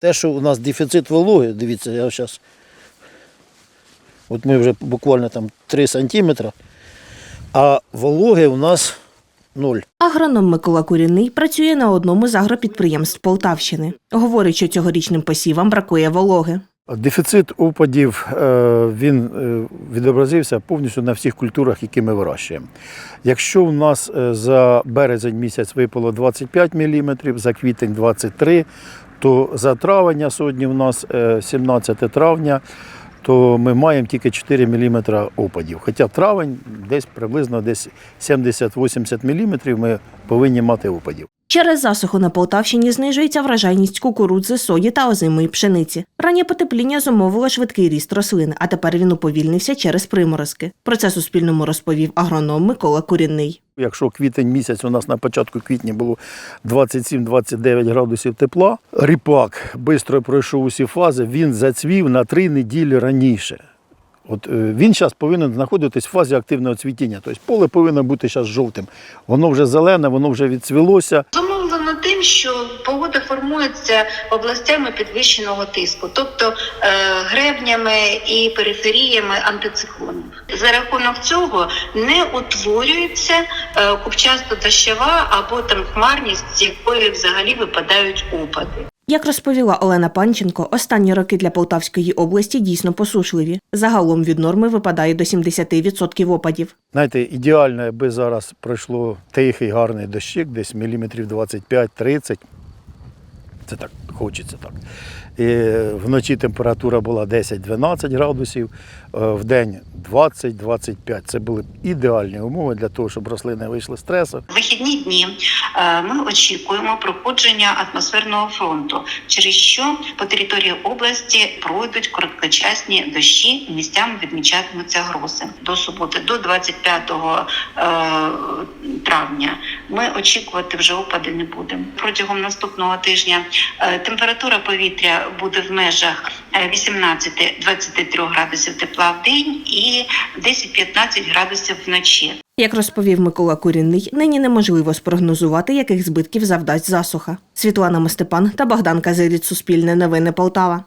Те, що у нас дефіцит вологи, дивіться, я зараз. От ми вже буквально там 3 сантиметри, а вологи у нас ноль. Агроном Микола Куріний працює на одному з агропідприємств Полтавщини. Говорить, що цьогорічним посівам бракує вологи. Дефіцит опадів е, він е, відобразився повністю на всіх культурах, які ми вирощуємо. Якщо у нас е, за березень місяць випало 25 мм, за квітень 23, то за травень, сьогодні у нас е, 17 травня, то ми маємо тільки 4 мм опадів. Хоча травень десь приблизно десь 70-80 мм ми повинні мати опадів. Через засуху на Полтавщині знижується вражайність кукурудзи, сої та озимої пшениці. Раннє потепління зумовило швидкий ріст рослин, а тепер він уповільнився через приморозки. Про це Суспільному розповів агроном Микола Курінний. Якщо квітень місяць у нас на початку квітня було 27-29 градусів тепла, ріпак швидко пройшов усі фази, він зацвів на три неділі раніше. От е, він зараз повинен знаходитись в фазі активного цвітіння. Тобто поле повинно бути зараз жовтим. Воно вже зелене, воно вже відцвілося. Зумовлено тим, що погода формується областями підвищеного тиску, тобто е, гребнями і периферіями антициклонів. За рахунок цього не утворюється е, купчасто дощова або там хмарність, з якої взагалі випадають опади. Як розповіла Олена Панченко, останні роки для Полтавської області дійсно посушливі. Загалом від норми випадає до 70% опадів. Знаєте, ідеально, аби зараз пройшло тихий гарний дощик, десь міліметрів 25-30. Це так хочеться так. І вночі температура була 10-12 градусів, е, в день 20-25. Це були б ідеальні умови для того, щоб рослини вийшли з стресу. Вихідні дні е, ми очікуємо проходження атмосферного фронту, через що по території області пройдуть короткочасні дощі, місцями відмічатимуться грози. До суботи, до 25 е, травня, ми очікувати вже опади не будемо. Протягом наступного тижня е, температура повітря буде в межах е, 18-23 градусів тепла в день і 10-15 градусів вночі. Як розповів Микола Курінний, нині неможливо спрогнозувати, яких збитків завдасть засуха. Світлана Мостепан та Богдан Казиріць, Суспільне новини Полтава.